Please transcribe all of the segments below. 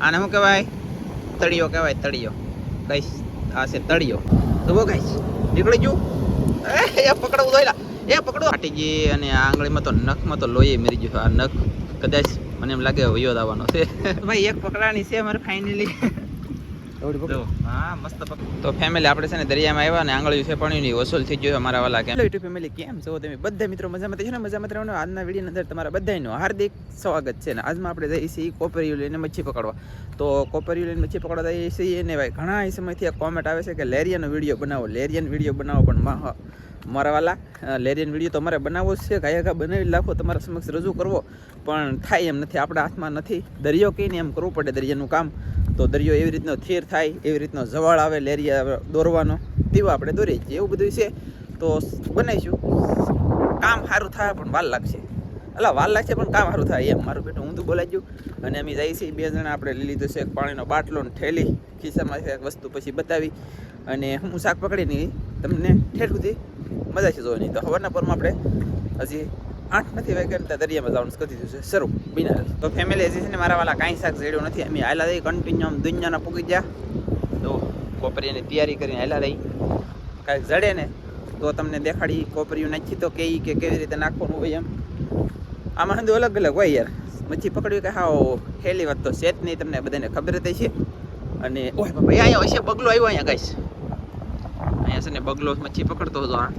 આને શું કહેવાય? તળિયો કહેવાય, તળિયો. કઈશ, આ છે તળિયો. તો બો કઈશ. નીકળી ગયું? એ પકડવું જોઈ એ પકડો. ફાટી ગઈ અને આ આંગળીમાં તો નખમાં તો લોહી મરી ગયું આ નખ કદાચ મને એમ લાગે વયો આવવાનો છે. ભાઈ, એક પકડાની છે, મારે ફાઇનલી તો ફેમિલી આપણે છે ને દરિયામાં આવ્યા ને આંગળીયું છે પાણીની વસૂલ થઈ ગયો છે અમારા વાલા કેમ? યુટ્યુબ ફેમિલી કેમ છો? તમે બધા મિત્રો મજામાં છે ને? મજામાં રહેવાનું? આજના વિડીયોની અંદર તમારા બધાનું હાર્દિક સ્વાગત છે ને. આજમાં આપણે જઈએ છીએ કોપરિયું લઈને મચ્છી પકડવા. તો કોપરિયું લઈને મચ્છી પકડવા જઈએ છીએ ને ભાઈ ઘણા સમયથી એક કોમેન્ટ આવે છે કે લેરિયાનો વીડિયો બનાવો લેરિયન વીડિયો બનાવો પણ મા- મારા વાલા લેરિયન વીડિયો તો અમારે બનાવવો છે ગાયા ઘા બનાવી લાખો તમારા સમક્ષ રજૂ કરવો, પણ થાય એમ નથી, આપણા હાથમાં નથી. દરિયો કહીને એમ કરવું પડે દરિયાનું કામ. તો દરિયો એવી રીતનો થીર થાય, એવી રીતનો જવાળ આવે, લેરિયા દોરવાનો, તેવા આપણે દોરીએ છીએ, એવું બધું છે. તો બનાવીશું. કામ સારું થાય, પણ વાલ લાગશે. અલા, વાલ લાગશે, પણ કામ સારું થાય એમ. મારું બેટું હું તો બોલાઈ ગયું, અને અમે જઈએ છીએ, બે જણા આપણે લઈ લીધું છે પાણીનો બાટલો ને ઠેલી ખિસ્સામાં વસ્તુ પછી બતાવી. અને હું શાક પકડીને તમને ઠેર સુધી મજા છે જોવાની. તો સવારના પરમાં આપણે હજી આઠ નથી વાગ્યા ત્યાં દરિયામાં જવાનું કરી દીધું છે. શરૂ, બિના. તો ફેમિલી હજી છે ને મારા વાલા કાંઈ શાક જેડ્યું નથી. અમે આયલા રહી કન્ટિન્યુ આમ દુનિયાના પૂકી ગયા. તો કોપરીની તૈયારી કરીને આયલા રહી. કાંઈક જડે ને તો તમને દેખાડી કોપરીયું નાખી તો કે ઈ કે કેવી રીતે નાખવાનું હોય એમ. આમાં હંધું અલગ અલગ હોય યાર. મચ્છી પકડવી કે હા હેલી વાત તો છે નહીં, તમને બધાને ખબર જ છે અને ઓય બાપા અહીંયા હશે બગલો આવ્યો અહીંયા ગાઈશ અહીંયા છે ને બગલો મચ્છી પકડતો હતો આ.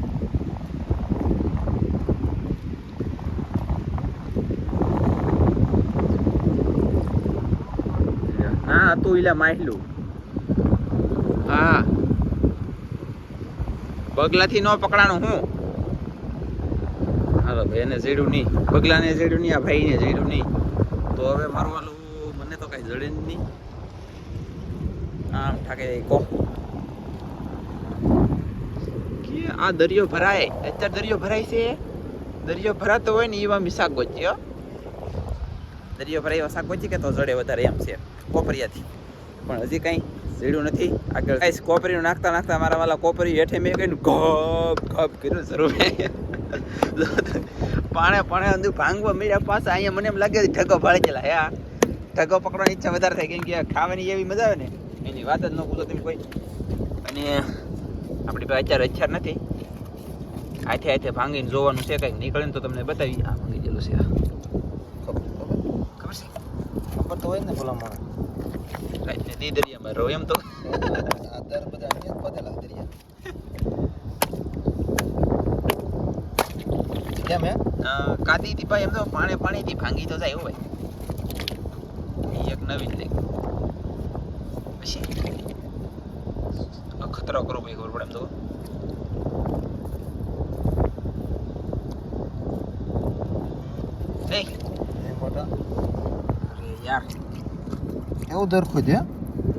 હા ઈલા માયલું. હા. બગલાથી ન પકડાનું હું. હાલો જેડ્યું નહીં. બગલાને જેડ્યું નહીં, આ ભાઈને જેડ્યું નહીં. તો હવે મારું વાલું મને તો કાંઈ જડે નહીં. આમ ઠાકે કો કે આ દરિયો ભરાય. અત્યારે દરિયો ભરાય છે. દરિયો ભરાતો હોય ને એવા મિસાક ગોચી હો. દરિયો ભરાય એવા શાક ગોચી કે તો જડે વધારે એમ છે, કોપરિયાથી. પણ હજી કાંઈ ઝીડું નથી. આગળ કાંઈ કોપરીનું નાખતા નાખતા મારા વાલા કોપરી હેઠે મેં કહીને ઘપ ગપ કર્યું શરૂ પાણે પાણે અંદર ભાંગવા મળ્યા પાછા અહીંયા મને એમ લાગે ઢગો ભાળી ગયેલા, હે ઢગો પકડવાની ઈચ્છા વધારે થાય કેમ કે ખાવાની એવી મજા આવે ને. એની વાત જ ન પૂછો તમે કોઈ. અને આપણી પાસે અત્યારે હથિયાર નથી. હાથે હાથે ભાંગીને જોવાનું છે કંઈક નીકળે ને તો તમને બતાવી આ ભાંગી ગયેલું છે. ખબર છે? ખબર તો હોય ને ભલા માણસ. નહીં, દી દરિયામાં રહો એમ તો. દર બધા દરિયા. કેમ હે? કાદી ભાઈ એમ તો પાણી પાણીથી ભાંગી તો જાય ભાઈ. એક નવી જ લઈ પછી ખતરો કરો ભાઈ ખબર પડે એમ તો એ એ મોટા અરે યાર. એવું દરખું છે?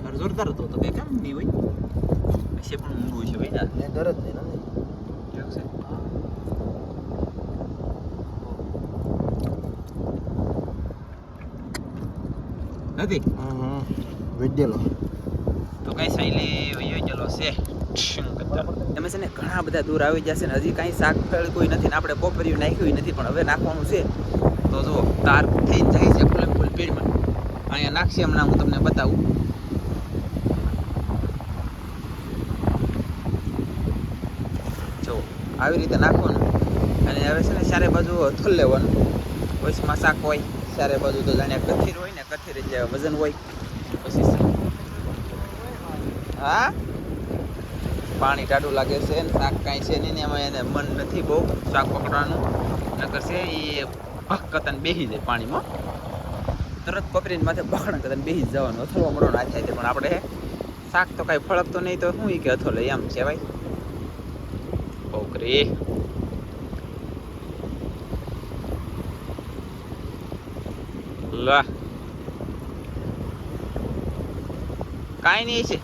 મારે જોરદાર હતો તો કઈ કેમ નહીં હોય. પછી પણ ઊંડું છે ભાઈ ના જ નહીં ને. નથી? વેડેલો તો કઈ સાઈલી વયો છે તમે છે ને ઘણા બધા દૂર આવી જશે ને હજી કાંઈ શાક તળ કોઈ નથી ને આપણે કોપરિયું નાખ્યું નથી પણ હવે નાખવાનું છે. તો જો તાર થઈ જાય છે ફૂલે ફૂલ પીડમાં અહીંયા નાખશે હમણાં હું તમને બતાવું. જો, આવી રીતે નાખવાનું. અને હવે છે ને ચારે બાજુ થોલ લેવાનું. વચમાં શાક હોય, ચારે બાજુ તો જાણે કથીર હોય ને, કથીર જે વજન હોય. પછી હા? પાણી ટાઢું લાગે છે ને, શાક કાંઈ છે નહીં ને, એમાં એને મન નથી બહુ શાક પકડવાનું. નકર છે એ ભક્કતન બેસી જાય પાણીમાં. તરત પકડીને માથે બખણ કરે બેસી જવાનું. અથડવા મળવાનું આ થાય છે પણ આપણે શાક તો કાંઈ ફળકતો નહીં, તો શું કે અથો લઈ એમ છે ભાઈ? ઓકરી લા. કાંઈ નહીં છે.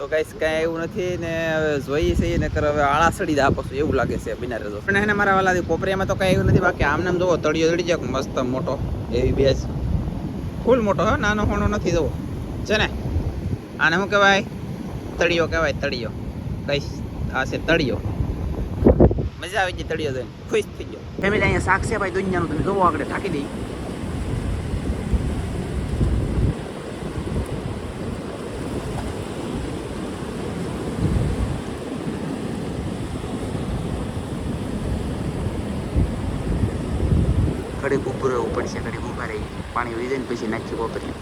તો કઈ કાંઈ એવું નથી ને હવે જોઈએ છે ને કર હવે આળા સડી દા પછી એવું લાગે છે બિના રજો. પણ એને મારા વાલા કોપરિયામાં તો કાંઈ એવું નથી, બાકી આમને આમ જોવો, તળિયો તળી જાય, મસ્ત મોટો, એવી બેસ ફૂલ મોટો, હો, નાનો હોણો નથી, જોવો. છે ને? આને શું કહેવાય? તળિયો કહેવાય, તળિયો. કઈ આ છે તળિયો. મજા આવી ગઈ તળિયો જોઈને. ખુશ થઈ ગયો. ફેમિલી, અહીંયા શાક છે, ભાઈ, દુનિયાનું તમે જોવો આગળ, ઢાંકી દઈ. કરવું પડશે ઘડી ઊભા રહી પાણી વહી જાય ને પછી નાખી કોપરી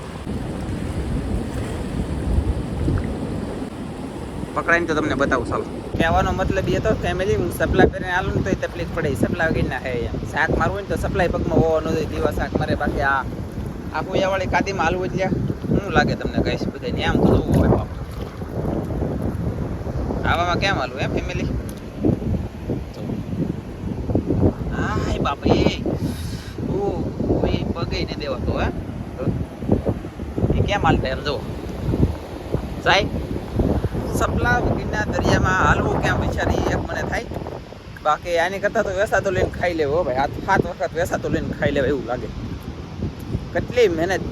પકડાઈને તો તમને બતાવું ચાલો કહેવાનો મતલબ એ તો ફેમિલી હું સપ્લાય કરીને આલું ને તો તકલીફ પડે સપ્લાય વગર ના હે એમ. શાક મારવું હોય ને તો સપ્લાય પગમાં હોવાનો જોઈએ દીવા શાક મારે બાકી આ આખું વાળી કાદીમાં હાલવું એટલે શું લાગે તમને કહીશ બધાને? આમ તો જોવું હોય બાપ. આવામાં કેમ હાલવું એમ ફેમિલી હાય બાપ ઓ એ પગે નહીં દેવાતો, હે? એ કેમ હાલતા એમ જો સાહેબ, સપલા વગરના દરિયામાં હાલવું કેમ વિચારી એક મને થાય? બાકી આની કરતાં તો વેસાતો લઈને ખાઈ લેવો ભાઈ. આ સાત વખત વેસાતો લઈને ખાઈ લેવા એવું લાગે. કેટલી મહેનત.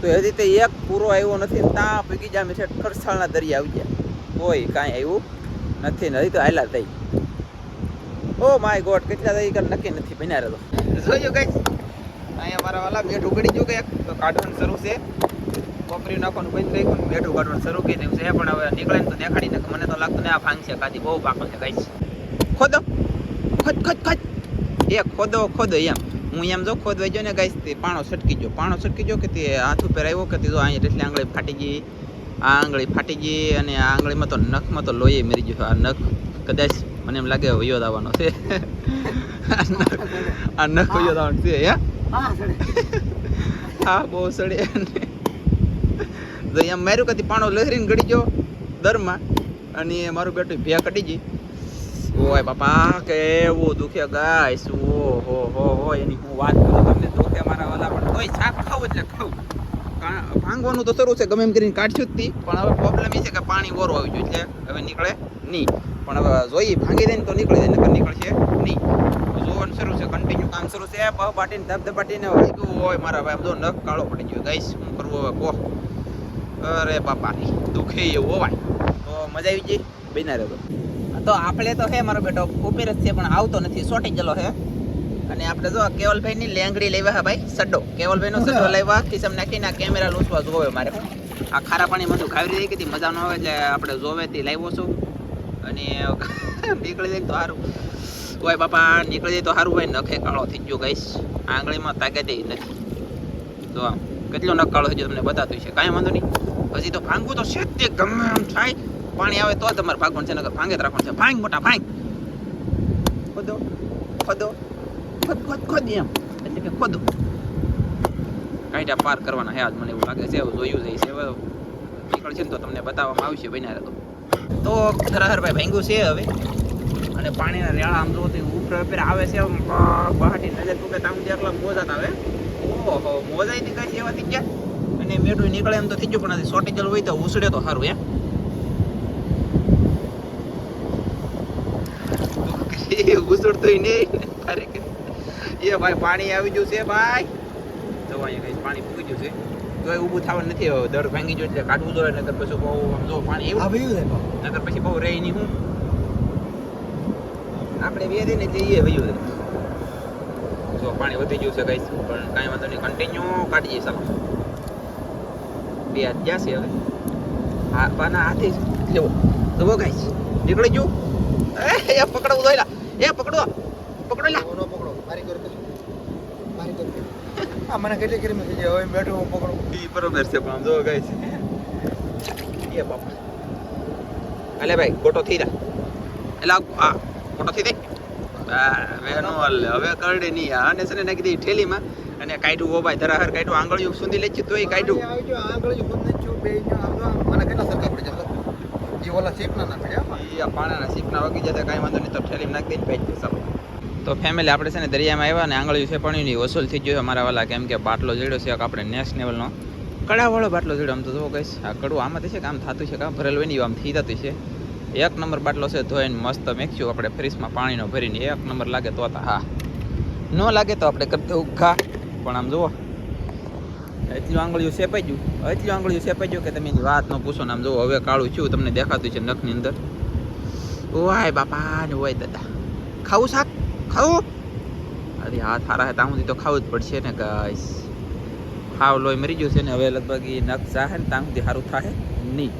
તો હજી તો એક પૂરો આવ્યો નથી ત્યાં પગી જામે છે ખરસાળના દરિયા આવી ગયા. કોઈ કાંઈ આવ્યું નથી ને હજી તો આયલા થઈ ઓ માય ગોડ, કેટલા થઈ નક્કી નથી બન્યા રહેતો. જોયું કઈ. અહીંયા મારા વાલા મેઠ ઉગડી ગયું કે તો કાઢવાનું શરૂ છે. કોપરી નાખવાનું બંધ ગયું મેઠું કાઢવાનું શરૂ કરી દેવું છે. પણ હવે નીકળે તો દેખાડી નાખે. મને તો લાગતું ને આ ફાંગ છે કાદી બહુ પાકો છે, કઈ ખોદો. ખોદ ખોદ ખોદ. એ ખોદો ખોદો એમ. હું એમ જો ખોદવાઈ ગયો ને ગાઈસ, તે પાણો છટકી ગયો. પાણો છટકી ગયો કે તે હાથ ઉપર આવ્યો કે તે અહીંયા એટલે આંગળી ફાટી ગઈ. આ આંગળી ફાટી ગઈ અને આ આંગળીમાં તો નખમાં તો લોહી મરી ગયું આ નખ કદાચ મને એમ લાગે વયો દાવાનો છે. આ નખ- વયો દાવાનો છે, હે? હા બહુ સડે તો એમ માર્યું કદી પાણો લહેરીને ગળી ગયો દરમાં અને મારું બેટું ભે કટી ગઈ. ઓય બાપા, કેવું દુખે ગાઈસ. ઓ, હો હો હો, એની હું વાત કરું તમને. દુખે મારા વાલા, પણ તોય શાક ખાવું એટલે ખાવું. ભાંગવાનું તો શરૂ છે, ગમે એમ કરીને કાઢશું જ પણ હવે પ્રોબ્લેમ એ છે કે પાણી ઓરો આવી ગયું એટલે હવે નીકળે નહીં. પણ હવે જોઈએ ભાંગી દે ને તો નીકળી જાય નકર નીકળશે નહીં. જોવાનું શરૂ છે કન્ટિન્યુ કામ શરૂ છે. બાટીને પાટીને ધબધબાટીને વાગ્યું હોય મારા ભાઈ જો નખ કાળો પડી ગયો. ગાઈસ શું કરવું હવે કહો. અરે બાપા દુખે એવું હોવાય. તો મજા આવી ગઈ? બેના રહ્યો તો આપણે તો હે મારો બેટો ઉપર જ છે પણ આવતો નથી. સોટી ગયેલો હે. અને આપણે જો કેવલભાઈ ની લેંગડી લેવા હા ભાઈ સડ્ડો. કેવલભાઈ નો સડ્ડો લેવા કિસમ નાખીને આ કેમેરા લૂસવા જોવે મારે. આ ખારા પાણી બધું ખાવી રહી કીધી મજા ન આવે એટલે આપણે જોવે તે લાવ્યો છું. અને નીકળી જાય તો સારું. કોઈ બાપા, નીકળી જાય તો સારું ભાઈ, નખે કાળો થઈ ગયો ગાઈશ આંગળીમાં તાકાત નથી. તો આમ, કેટલો નખ કાળો થઈ ગયો તમને બતાતું છે કાંઈ વાંધો નહીં. હજી તો ભાંગવું તો છે તે ગમે એમ થાય. પાણી આવે તો તમારે ભાગવાનું છે નગર ભાંગે જ રાખવાનું છે. ભાંગ, મોટા ભાંગ. ખોદો ખોદો. ખોદ ખોદ ખોદ એમ. એટલે કે ખોદો. કાંઈટા પાર કરવાના હે આજ મને એવું લાગે છે. એવું જોયું જાય છે નીકળશે ને તો તમને બતાવવામાં આવશે બન્યા રહેતો તો ભાઈ ભાંગ્યું છે હવે. અને પાણીના રેળા આમ તો ઉપર ઉપર આવે છે બહાટી નજર તૂટે કે તામ જેટલા મોજા આવે. ઓહો મોજા થી કઈ એવા થઈ ગયા અને મેઠું નીકળે એમ તો થઈ ગયું, પણ શોર્ટેજ હોય તો ઉસડે તો સારું એમ. ઉસડતો નહીં. અરે, એ ભાઈ પાણી આવી ગયું છે, ભાઈ. તો અહીંયા કઈ પાણી પૂકી ગયું છે. તો એ ઊભું થવાનું નથી દર ભાંગી ગયો એટલે કાઢવું જોઈએ નકર પછી બહુ આમ જો પાણી એવું વયું છે નકર પછી. બહુ રહી નહીં હું. આપણે બે દઈને જઈએ વયું છે જો પાણી વધી ગયું છે કઈ પણ કાંઈ વાંધો નહીં કન્ટિન્યુ કાઢીએ ચાલો. બે હાથ ગયા છે હવે. હા પાના હાથે જ. લેવો. તો બહુ ગાઈશ નીકળી ગયું. એ પકડવું દોયલા એ પકડો. પકડો લા પકડો. મારી કર આ મને કેટલી કરી થઈ છે હવે બેઠો હું પકડું. ઈ બરોબર છે પણ જો ગાઈશ એ બાપા અલે ભાઈ ગોટો થઈ જા. એટલે આ આ ગોટો થઈ દે આ, હવે કરડે નહીં. આને છે ને નાખી દઈ ઠેલીમાં અને કાઢ્યું. ઓ ભાઈ ધરાહર કાઢ્યું. આંગળીઓ સુધી લેચી તો તોય કાઢ્યું. આવી ગયો. આંગળી ખુદ નથી છું બે ગયો. મને કેટલા સરખા પડી જાય એ ઓલા શેપ ના પડ્યા આ પાણાના સીપના વગી જતા કાંઈ વાંધો નહીં. તો ઠેલી નાખી દઈને ભાઈ ચાલો તો ફેમિલી આપણે છે ને દરિયામાં આવ્યા ને આંગળીયું છે એની વસૂલ થઈ ગયો છે અમારા વાલા કેમ કે બાટલો જડ્યો છે આપણે નેક્સ્ટ લેવલનો કડાવાળો બાટલો જડ્યો આમ તો જોવો કહીશ આ કડવું આમાં છે કે આમ થતું છે કે ભરેલું એની આમ થઈ જતું છે. એક નંબર બાટલો છે ધોઈને મસ્ત મેક્સ્યું આપણે ફ્રીજમાં પાણીનો ભરીને એક નંબર લાગે તો હા. ન લાગે તો આપણે કરતા ઉઘા પણ આમ જુઓ. એટલું આંગળીયું સેપાઈ ગયું. એટલું આંગળીયું સેપાઈ ગયું કે તમે વાત ન પૂછો ને આમ જુઓ. હવે કાળું છું તમને દેખાતું છે નખની અંદર. ઓય બાપા ને ઓય દાદા. ખાવું શાક? ખાવું? અરે હાથ હારા હે ત્યાં સુધી તો ખાવું જ પડશે ને ગાઈસ હાવ લોહી મરી ગયું છે ને, હવે લગભગ એ નખ જાહે ને ત્યાં સુધી સારું થાય નહીં.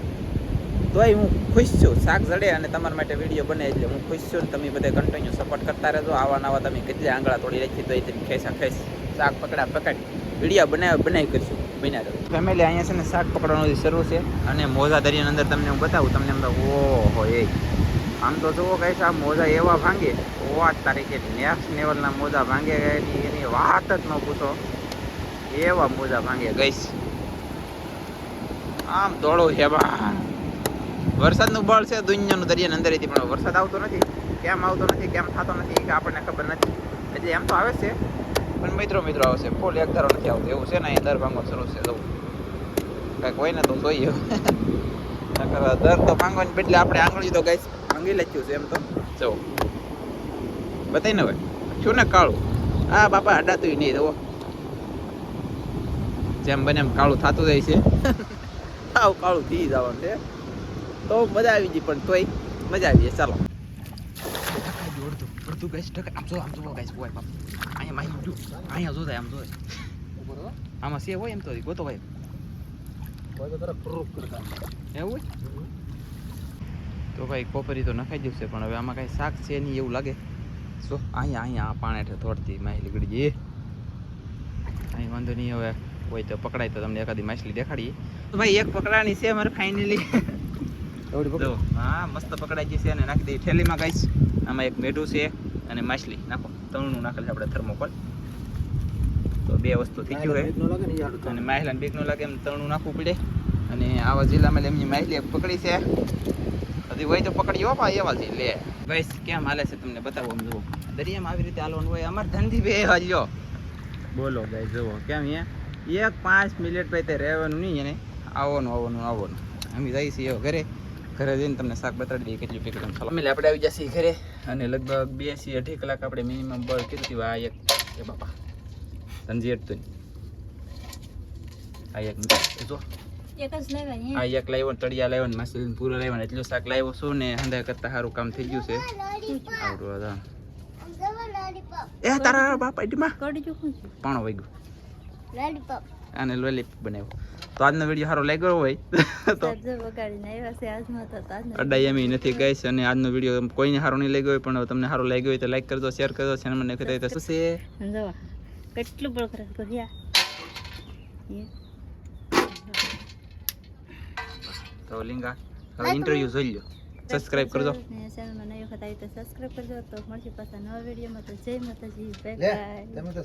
તોય હું ખુશ છું, શાક જડે અને તમારા માટે વીડિયો બને એટલે હું ખુશ છું ને, તમે બધા કન્ટિન્યુ સપોર્ટ કરતા રહેજો. આવા નવા તમે કેટલી આંગળા તોડી રાખી તો તમે ખેસા ખેસ શાક પકડા પકડી. વીડિયો બનાવ બનાવી કરશું, બન્યા રહો. ફેમિલી અહીંયા છે ને, શાક પકડવાનું શરૂ છે અને મોજા દરિયાની અંદર તમને હું બતાવું, તમને એમ ઓહો, એ. આમ તો જુઓ કઈ આ મોજા એવા ભાંગે. વાત તારીખે નેક્સ્ટ લેવલના મોજા ભાંગે એની એની વાત જ ન પૂછો. એવા મોજા ભાંગે ગઈશ આમ દોડો છે બા વરસાદનું બળ છે દુનિયાનું દરિયાની અંદરેથી, પણ વરસાદ આવતો નથી. કેમ આવતો નથી, કેમ થતો નથી કે આપણને ખબર નથી. એટલે એમ તો આવે છે. પણ મિત્રો મિત્રો આવશે ફૂલ એક ધારો નથી આવતો. એવું છે ને, અહીં દર ભાંગો શરૂ છે. જવું કાંઈક હોય ને તો જોઈએ. દર તો ભાંગવાની બદલે આપણે આંગળી તો ગાઈસ ભાંગી લખ્યું છે એમ તો. જો. બતાવી ને હવે. શું ને કાળું? આ બાપા અડાતું નહીં જુઓ. જેમ બને એમ કાળું થતું જાય છે. આવું કાળું થઈ જવાનું છે. તો મજા આવી ગઈ પણ તોય મજા આવી જાય ચાલો. અડધું અડધું ટકા આમ જો આમ જો ગાઈસ હોય બાપ અહીંયા માહી જો અહીંયા જો આમ જો આમાં સે હોય એમ તો ગોતો ભાઈ એવું હોય? તો ભાઈ કોપરી તો નખાઈ જશે પણ હવે આમાં કાંઈ શાક છે નહીં એવું લાગે. જો અહીંયા અહીંયા પાણી હેઠળ થોડતી માછલી ગળી જઈએ અહીં વાંધો નહીં હવે હોય તો પકડાય તો તમને એકાદી માછલી દેખાડીએ. તો ભાઈ એક પકડાની છે અમારે ફાઇનલી હા મસ્ત પકડાઈ ગઈ છે અને નાખી દઈએ. થેલીમાં ગાઈશ આમાં એક મેઢું છે અને માછલી. નાખો ત્રણનું નાખેલ છે આપણે થર્મોકોલ તો બે વસ્તુ થઈ ગયું હોય. અને માહિલાને બીક ન લાગે એમ તણું નાખવું પડે. અને આવા જિલ્લામાં એમની માહિલી એક પકડી છે. હજી હોય તો પકડી હો પા એવા લે. ભાઈ કેમ હાલે છે તમને બતાવો જુઓ. દરિયામાં આવી રીતે હાલવાનું હોય અમારે ધંધી બે હજો બોલો ભાઈ જુઓ કેમ એ? એક પાંચ મિનિટ પછી તે રહેવાનું નહીં એને. આવવાનું આવવાનું આવવાનું. અમે જઈએ છીએ ઘરે. ઘરે જઈને તમને શાક બતાડી દઈએ કેટલી પેકેટ ચાલો અમે આપણે આવી જશે ઘરે. અને લગભગ બેથી અઢી કલાક આપણે મિનિમમ બળ કીધું આ એક એ બાપા ધનજી અટતું આ એક જો એક જ લેવાય આ એક લાવ્યો ને તળિયા લાવ્યો ને માસી પૂરો લાવ્યો ને એટલું શાક લાવ્યો છું ને હંધા કરતા સારું કામ થઈ ગયું છે. આવડું હતા એ તારા બાપ આઈટીમાં કડી ચૂકું છું. પાણો વાગ્યું. અને લોલીપ બનાવ્યો. તો આજનો વીડિયો સારો લાગ્યો હોય તો સાજો વગાડીને આવ્યા છે આજમાં તો તાજનો અડાઈ એમ નથી ગઈશ અને આજનો વીડિયો કોઈને સારો નહીં લાગ્યો હોય પણ તમને સારો લાગ્યો હોય તો લાઈક કરજો શેર કરજો ચેનલ મને કહેતા તો શું છે? કેટલું બળ કરે કર્યા તો લિંગા હવે ઇન્ટરવ્યુ જોઈ લો સબસ્ક્રાઇબ કરજો. ચેનલમાં નવી વખત આવી તો સબસ્ક્રાઇબ કરજો. તો મળશે પાછા નવા વિડીયોમાં તો જય માતાજી બાય બાય તમે તો